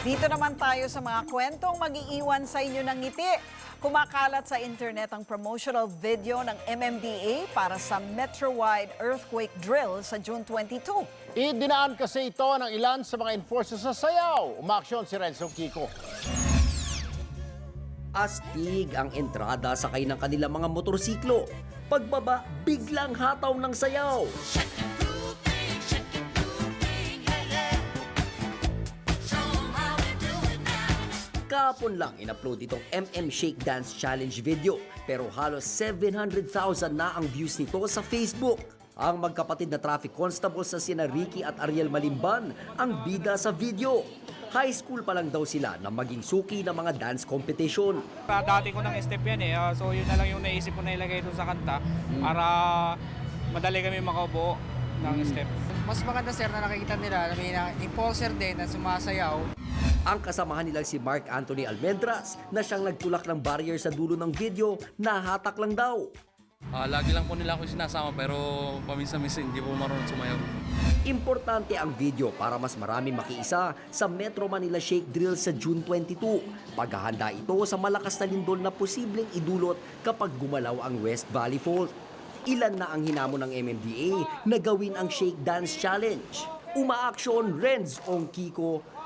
Dito naman tayo sa mga kwentong mag-iiwan sa inyo ng ngiti. Kumakalat sa internet ang promotional video ng MMDA para sa Metro-wide earthquake drill sa June 22. Idinaan kasi ito ng ilan sa mga enforcers sa sayaw. Umaksyon si Renzo Kiko. Astig ang entrada sakay ng kanilang mga motorsiklo. Pagbaba, biglang hataw ng sayaw. Kahapon lang in-upload itong MM Shake Dance Challenge video pero halos 700,000 na ang views nito sa Facebook. Ang magkapatid na traffic constable sa sina Ricky at Ariel Malimban ang bida sa video. High school pa lang daw sila na maging suki ng mga dance competition. Ah, Dati ko ng step yan eh. Ah, so yun na lang yung naisip ko na ilagay doon sa kanta para madali kami makaubo ng step. Mas maganda sir na nakikita nila na may na impulser din na sumasayaw. Ang kasamahan nilang si Mark Anthony Almendras na siyang nagtulak ng barrier sa dulo ng video, nahatak lang daw. Ah, lagi lang po nila ako sinasama pero paminsan-minsan hindi po marunong sumayaw. Importante ang video para mas marami makiisa sa Metro Manila Shake Drill sa June 22. Paghahanda ito sa malakas na lindol na posibleng idulot kapag gumalaw ang West Valley Fault. Ilan na ang hinamon ng MMDA na gawin ang Shake Dance Challenge. Umaaksyon Renz Ong Kiko,